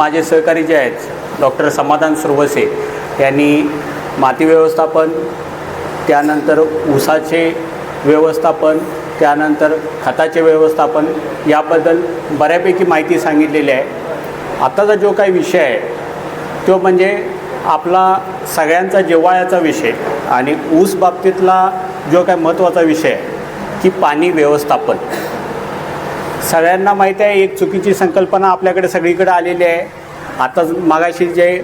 माझे सहकारी जे आहेत डॉक्टर समाधान सुरवसे यांनी माती व्यवस्थापन त्यानंतर ऊसाचे व्यवस्थापन त्यानंतर खताचे व्यवस्थापन याबद्दल बऱ्यापैकी माहिती सांगितलेली आहे. आत्ताचा जो काही विषय आहे तो म्हणजे आपला सगळ्यांचा जिव्हाळ्याचा विषय आणि ऊस बाबतीतला जो काय महत्त्वाचा विषय आहे की पाणी व्यवस्थापन. सगळ्यांना माहीत आहे एक चुकीची संकल्पना आपल्याकडे सगळीकडे आलेली आहे. आता मागाशी जे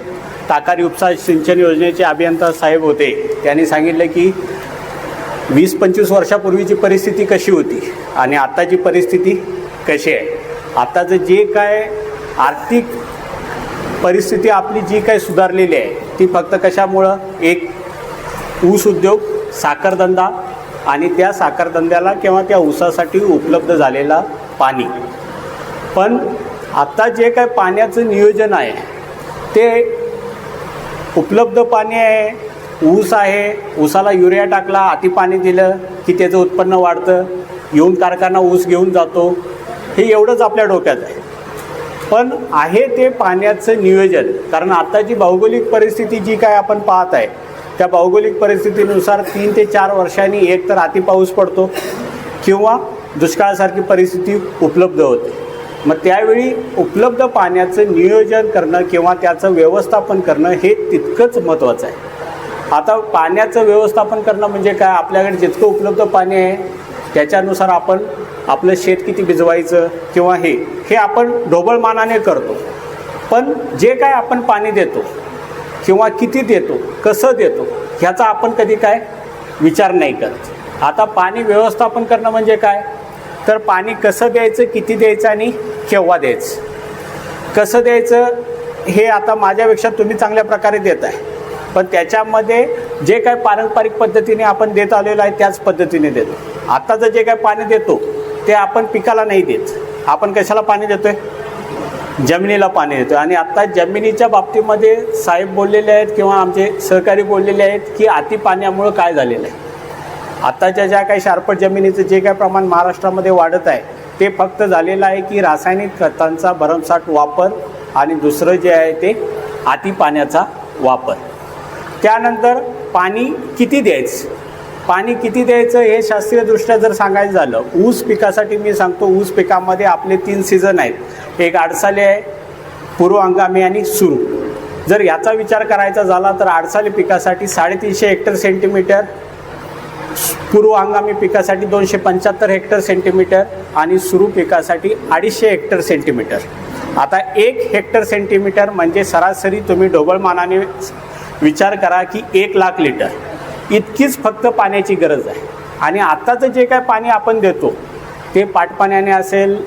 ताकारी उपसा सिंचन योजनेचे अभियंता साहेब होते त्यांनी सांगितलं की वीस पंचवीस वर्षापूर्वीची परिस्थिती कशी होती आणि आत्ताची परिस्थिती कशी आहे? आत्ताचं जे काय आर्थिक परिस्थिती आपली जी काय सुधारलेली आहे ती फक्त कशामुळं? एक ऊस उद्योग साखरधंदा आणि त्या साखरधंद्याला किंवा त्या ऊसासाठी उपलब्ध झालेला पाणी. पण आत्ता जे काय पाण्याचं नियोजन आहे ते उपलब्ध पाणी आहे ऊस आहे ऊसाला युरिया टाकला अति पाणी दिलं की त्याचं उत्पन्न वाढतं येऊन कारखाना ऊस घेऊन जातो हे एवढंच आपल्या डोक्यात आहे. पण आहे ते पाण्याचं नियोजन कारण आत्ताची भौगोलिक परिस्थिती जी काय आपण पाहत आहे त्या भौगोलिक परिस्थितीनुसार तीन ते चार वर्षांनी एक तर अति पाऊस पडतो किंवा दुष्काळासारखी परिस्थिती उपलब्ध होते. मग त्यावेळी उपलब्ध पाण्याचं नियोजन करणं किंवा त्याचं व्यवस्थापन करणं हे तितकंच महत्त्वाचं आहे. आता पाण्याचं व्यवस्थापन करणं म्हणजे काय? आपल्याकडे जितकं उपलब्ध पाणी आहे त्याच्यानुसार आपण आपलं शेत किती भिजवायचं किंवा हे हे आपण ढोबळमानाने करतो. पण जे काय आपण पाणी देतो किंवा किती देतो कसं देतो ह्याचा आपण कधी काय विचार नाही करत. आता पाणी व्यवस्थापन करणं म्हणजे काय? तर पाणी कसं द्यायचं किती द्यायचं आणि केव्हा द्यायचं? कसं द्यायचं हे आता माझ्यापेक्षा तुम्ही चांगल्या प्रकारे देत आहे. पण त्याच्यामध्ये जे काय पारंपरिक पद्धतीने आपण देत आलेलो आहे त्याच पद्धतीने देतो. आत्ताचं जे काय पाणी देतो ते आपण पिकाला नाही देत. आपण कशाला पाणी देतोय? जमिनीला पाणी देतो आणि आत्ता जमिनीच्या बाबतीमध्ये साहेब बोललेले आहेत किंवा आमचे सहकारी बोललेले आहेत की अति पाण्यामुळं काय झालेलं आहे? आत्ताच्या ज्या काही शार्पट जमिनीचं जे काय प्रमाण महाराष्ट्रामध्ये वाढत आहे ते फक्त झालेलं आहे की रासायनिक खतांचा भरमसाठ वापर आणि दुसरं जे आहे ते अति पाण्याचा वापर. त्यानंतर पाणी किती द्यायचं? पाणी किती द्यायचं हे शास्त्रीयदृष्ट्या जर सांगायचं झालं ऊस पिकासाठी मी सांगतो ऊस पिकामध्ये आपले तीन सीझन आहेत. एक आडसाले आहे पूर्व हंगामी आणि सुरू. जर याचा विचार करायचा झाला तर आडसाली पिकासाठी साडेतीनशे हेक्टर सेंटीमीटर पूर्व हंगामी पिकासाठी दोनशे पंच्याहत्तर हेक्टर सेंटीमीटर आणि सुरू पिकासाठी अडीचशे हेक्टर सेंटीमीटर. आता एक हेक्टर सेंटीमीटर म्हणजे सरासरी तुम्ही ढोबळमानाने विचार करा की एक लाख लिटर. इतकीच फक्त पाण्याची गरज आहे. आणि आत्ताचं जे काय पाणी आपण देतो ते पाटपाण्याने असेल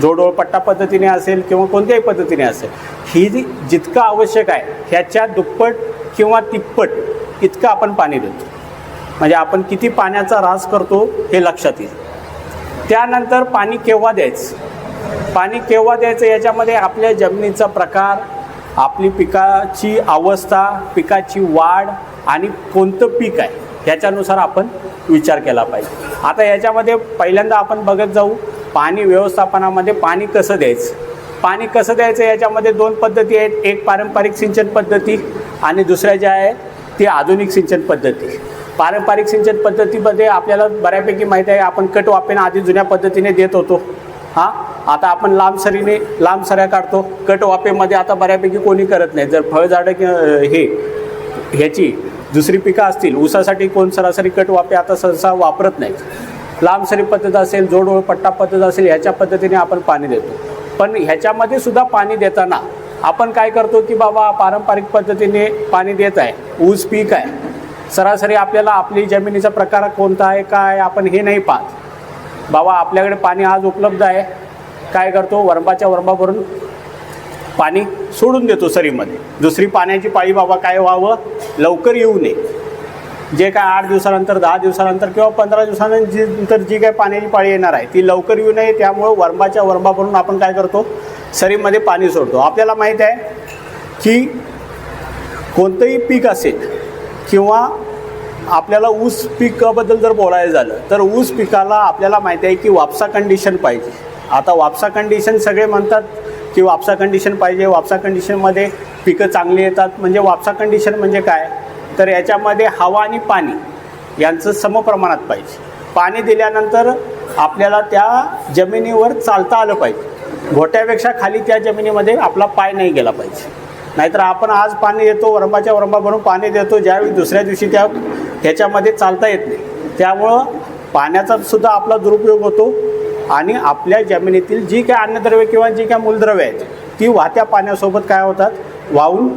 जोडोळपट्टा पद्धतीने असेल किंवा कोणत्याही पद्धतीने असेल ही जी जितकं आवश्यक आहे ह्याच्या दुप्पट किंवा तिप्पट इतकं आपण पाणी देतो. म्हणजे आपण किती पाण्याचा ऱ्हास करतो हे लक्षात येईल. त्यानंतर पाणी केव्हा द्यायचं? पाणी केव्हा द्यायचं? याच्यामध्ये आपल्या जमिनीचा प्रकार आपली पिकाची अवस्था पिकाची वाढ आणि कोणतं पीक आहे ह्याच्यानुसार आपण विचार केला पाहिजे. आता याच्यामध्ये पहिल्यांदा आपण बघत जाऊ पाणी व्यवस्थापनामध्ये पाणी कसं द्यायचं? पाणी कसं द्यायचं? याच्यामध्ये दोन पद्धती आहेत. एक पारंपरिक सिंचन पद्धती आणि दुसऱ्या ज्या आहे ती आधुनिक सिंचन पद्धती. पारंपरिक सिंचन पद्धतीमध्ये आपल्याला बऱ्यापैकी माहीत आहे आपण कट वापेनं आधी जुन्या पद्धतीने देत होतो. हां? आता आपण लांब सरीने लांब सऱ्या काढतो. कट वापेमध्ये आता बऱ्यापैकी कोणी करत नाही. जर फळझाडं कि हे ह्याची दुसरी पिकं असतील ऊसासाठी कोण सरासरी कट वापे आता सहसा वापरत नाही. लांब सरी पद्धत असेल जोडोळ पट्टा पद्धत असेल ह्याच्या पद्धतीने आपण पाणी देतो. पण ह्याच्यामध्ये सुद्धा पाणी देताना आपण काय करतो की बाबा पारंपरिक पद्धतीने पाणी देत आहे. ऊस पीक आहे. सरासरी आपल्याला आपली जमिनीचा प्रकार कोणता आहे काय आपण हे नाही पाहत. बाबा आपल्याकडे पाणी आज उपलब्ध आहे. काय करतो? वरंबाच्या वरंबावरून पाणी सोडून देतो सरीमध्ये. दुसरी पाण्याची पाळी बाबा काय व्हावं? लवकर येऊ नये. जे काय आठ दिवसानंतर दहा दिवसानंतर किंवा पंधरा दिवसानंतर जी काय पाण्याची पाळी येणार आहे ती लवकर येऊ नये. त्यामुळं वरंबाच्या वरंबावरून आपण काय करतो? सरीमध्ये पाणी सोडतो. आपल्याला माहीत आहे की कोणतंही पीक असेल किंवा आपल्याला ऊस पिकाबद्दल जर बोलायचं झालं तर ऊस पिकाला आपल्याला माहिती आहे की वापसा कंडिशन पाहिजे. आता वापसा कंडिशन सगळे म्हणतात की वापसा कंडिशन पाहिजे. वापसा कंडिशनमध्ये पिकं चांगली येतात. म्हणजे वापसा कंडिशन म्हणजे काय? तर याच्यामध्ये हवा आणि पाणी यांचं समप्रमाणात पाहिजे. पाणी दिल्यानंतर आपल्याला त्या जमिनीवर चालता आलं पाहिजे. घोट्यापेक्षा खाली त्या जमिनीमध्ये आपला पाय नाही गेला पाहिजे. नाहीतर आपण आज पाणी देतो वरंबाच्या वरंबा भरून पाणी देतो ज्यावेळी दुसऱ्या दिवशी त्या ह्याच्यामध्ये चालता येत नाही. त्यामुळं पाण्याचा सुद्धा आपला दुरुपयोग होतो आणि आपल्या जमिनीतील जी काय अन्नद्रव्य किंवा जी काय मूलद्रव्य आहेत ती वाहत्या पाण्यासोबत काय होतात? वाहून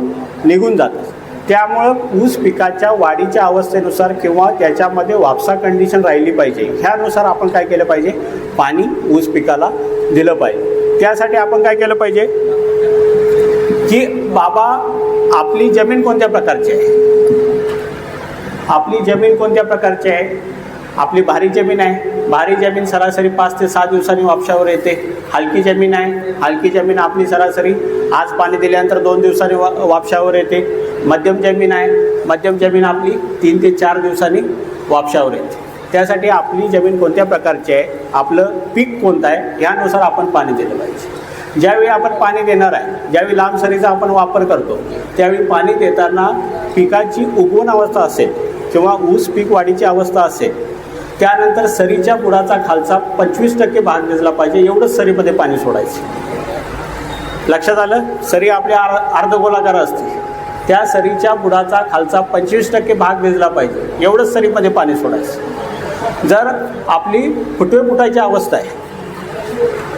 निघून जातात. त्यामुळं ऊस पिकाच्या वाढीच्या अवस्थेनुसार किंवा त्याच्यामध्ये वापसा कंडिशन राहिली पाहिजे. ह्यानुसार आपण काय केलं पाहिजे? पाणी ऊस पिकाला दिलं पाहिजे. त्यासाठी आपण काय केलं पाहिजे? की बाबा आपली जमीन कोणत्या प्रकारची आहे? आपली जमीन कोणत्या प्रकारची आहे? आपली भारी जमीन आहे. भारी जमीन सरासरी पाच ते सहा दिवसांनी वापशावर येते. हलकी जमीन आहे. हलकी जमीन आपली सरासरी आज पाणी दिल्यानंतर दोन दिवसांनी वा वापशावर येते. मध्यम जमीन आहे. मध्यम जमीन आपली तीन ते चार दिवसांनी वापशावर येते. त्यासाठी आपली जमीन कोणत्या प्रकारची आहे? आपलं पीक कोणतं आहे? यानुसार आपण पाणी दिलं पाहिजे. ज्यावेळी आपण पाणी देणार आहे ज्यावेळी लांब सरीचा आपण वापर करतो त्यावेळी पाणी देताना पिकाची उगवण अवस्था असेल किंवा ऊस पीक वाढीची अवस्था असेल त्यानंतर सरीच्या बुडाचा खालचा पंचवीस टक्के भाग भिजला पाहिजे एवढंच सरीमध्ये पाणी सोडायचं. लक्षात आलं? सरी आपल्या आर अर्धगोलाकार असते त्या सरीच्या बुडाचा खालचा पंचवीस टक्के भाग भिजला पाहिजे एवढंच सरीमध्ये पाणी सोडायचं. जर आपली फुटवे फुटायची अवस्था आहे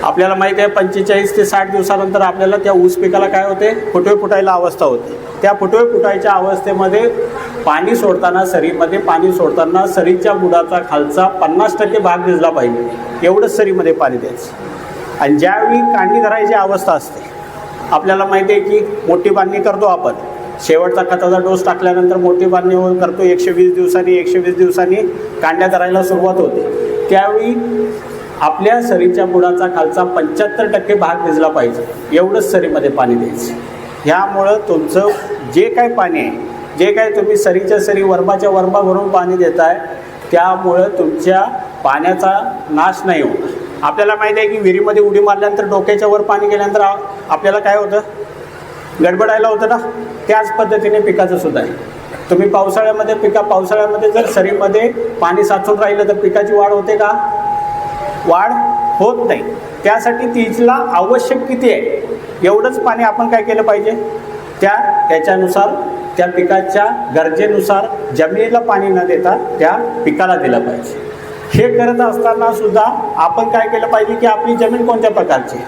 आपल्याला माहिती आहे पंचेचाळीस ते साठ दिवसानंतर आपल्याला त्या ऊस पिकाला काय होते? फुटवे फुटायला अवस्था होते. त्या फुटवे फुटायच्या अवस्थेमध्ये पाणी सोडताना सरीमध्ये पाणी सोडताना सरीच्या बुडाचा खालचा पन्नास टक्के भाग भिजला पाहिजे. एवढंच सरीमध्ये पाणी द्यायचं. आणि ज्यावेळी काढणी धरायची अवस्था असते आपल्याला माहिती आहे की मोठी बांधणी करतो आपण. शेवटचा खताचा डोस टाकल्यानंतर मोठी बांधणी करतो. एकशे वीस दिवसांनी एकशे वीस दिवसांनी कांड्या धरायला सुरुवात होते. त्यावेळी आपल्या सरीच्या बुडाचा खालचा पंच्याहत्तर टक्के भाग भिजला पाहिजे. एवढंच सरीमध्ये पाणी द्यायचं. ह्यामुळं तुमचं जे काय पाणी आहे जे काय तुम्ही सरीच्या सरी वर्माच्या वर्मा भरून पाणी देताय त्यामुळं तुमच्या पाण्याचा नाश नाही होणार. आपल्याला माहिती आहे की विहिरीमध्ये उडी मारल्यानंतर डोक्याच्या वर पाणी गेल्यानंतर आपल्याला काय होतं? गडबडायला होतं ना? त्याच पद्धतीने पिकाचं सुद्धा आहे. तुम्ही पावसाळ्यामध्ये पिका पावसाळ्यामध्ये जर सरीमध्ये पाणी साचून राहिलं तर पिकाची वाढ होते का? वाढ होत नाही. त्यासाठी तिला आवश्यक किती आहे? एवढंच पाणी आपण काय केलं पाहिजे? त्या त्याच्यानुसार त्या पिकाच्या गरजेनुसार जमिनीला पाणी न देता त्या पिकाला दिलं पाहिजे. हे करत असताना सुद्धा आपण काय केलं पाहिजे की आपली जमीन कोणत्या प्रकारची आहे?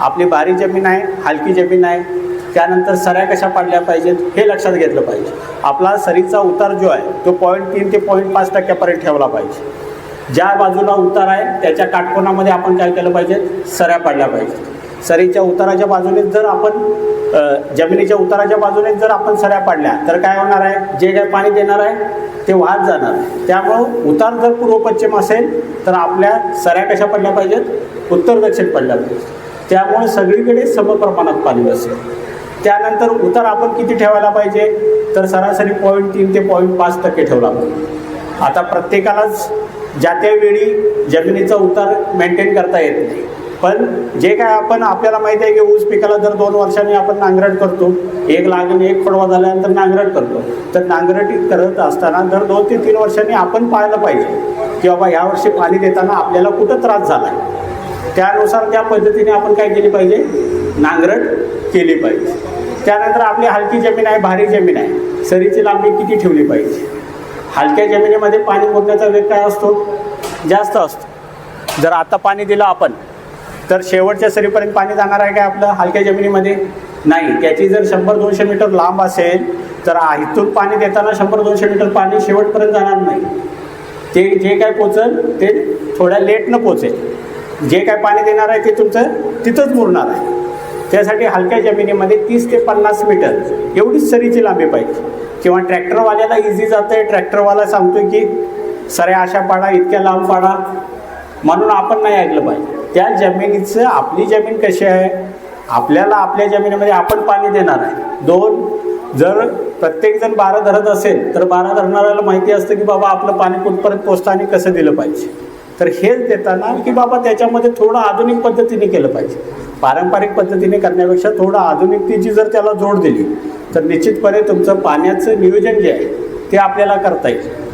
आपली भारी जमीन आहे हलकी जमीन आहे त्यानंतर सऱ्या कशा पाडल्या पाहिजेत हे लक्षात घेतलं पाहिजे. आपला सरीचा उतार जो आहे तो पॉईंट तीन ते पॉईंट पाच टक्क्यापर्यंत ठेवला पाहिजे. ज्या बाजूला उतार आहे त्याच्या काटकोणामध्ये आपण काय केलं पाहिजे? सऱ्या पाडल्या पाहिजे. सरीच्या उताराच्या बाजूने जर आपण जमिनीच्या उताराच्या बाजूने जर आपण सऱ्या पाडल्या तर काय होणार आहे? जे काय पाणी देणार आहे ते वाहत जाणार त्यामुळं उतार जर पूर्व पश्चिम असेल तर आपल्या सऱ्या कशा पडल्या पाहिजेत? उत्तर दक्षिण पडल्या पाहिजेत. त्यामुळे सगळीकडे समप्रमाणात पाणी बसेल त्यानंतर उतार आपण किती ठेवायला पाहिजे? तर सरासरी पॉईंट तीन ते पॉईंट पाच टक्के ठेवला पाहिजे. आता प्रत्येकालाच ज्या त्या वेळी जमिनीचा उतार मेंटेन करता येत नाही. पण जे काय आपण आपल्याला माहिती आहे की ऊस पिकाला जर दोन वर्षांनी आपण नांगरट करतो एक लागण एक खोडवा झाल्यानंतर नांगरट करतो तर नांगरटी करत असताना दर दोन ते तीन वर्षांनी आपण पाहायला पाहिजे की बाबा यावर्षी पाणी देताना आपल्याला कुठं त्रास झाला आहे. त्यानुसार त्या पद्धतीने आपण काय केली पाहिजे? नांगरट केली पाहिजे. त्यानंतर आपली हलकी जमीन आहे भारी जमीन आहे. सरीची लांबी किती ठेवली पाहिजे? हलक्या जमिनीमध्ये पाणी मुरण्याचा वेग काय असतो? जास्त असतो. जर आता पाणी दिलं आपण तर शेवटच्या सरीपर्यंत पाणी जाणार आहे काय आपलं? हलक्या जमिनीमध्ये नाही. त्याची जर शंभर दोनशे मीटर लांब असेल तर इथून पाणी देताना शंभर दोनशे मीटर पाणी शेवटपर्यंत जाणार नाही. ते जे काय पोचल ते थोड्या लेटनं पोचेल. जे काय पाणी देणार आहे ते तुमचं तिथंच मुरणार आहे. त्यासाठी हलक्या जमिनीमध्ये तीस ते पन्नास मीटर एवढीच सरीची लांबी पाहिजे. किंवा ट्रॅक्टरवाल्याला इझी जातं आहे ट्रॅक्टरवाला सांगतो की सरे अशा पाडा इतक्या लांब पाडा. म्हणून आपण नाही ऐकलं पाहिजे. त्या जमिनीचं आपली जमीन कशी आहे? आपल्याला आपल्या जमिनीमध्ये आपण पाणी देणार आहे. दोन जर प्रत्येकजण बारा धरत असेल तर बारा धरणाऱ्याला माहिती असतं की बाबा आपलं पाणी कुठपर्यंत पोचतं आणि कसं दिलं पाहिजे? तर हेच देताना की बाबा त्याच्यामध्ये थोडं आधुनिक पद्धतीने केलं पाहिजे. पारंपरिक पद्धतीने करण्यापेक्षा थोडं आधुनिकतेची जर त्याला जोड दिली तर निश्चितपणे तुमचं पाण्याचं नियोजन जे आहे ते आपल्याला करता येईल.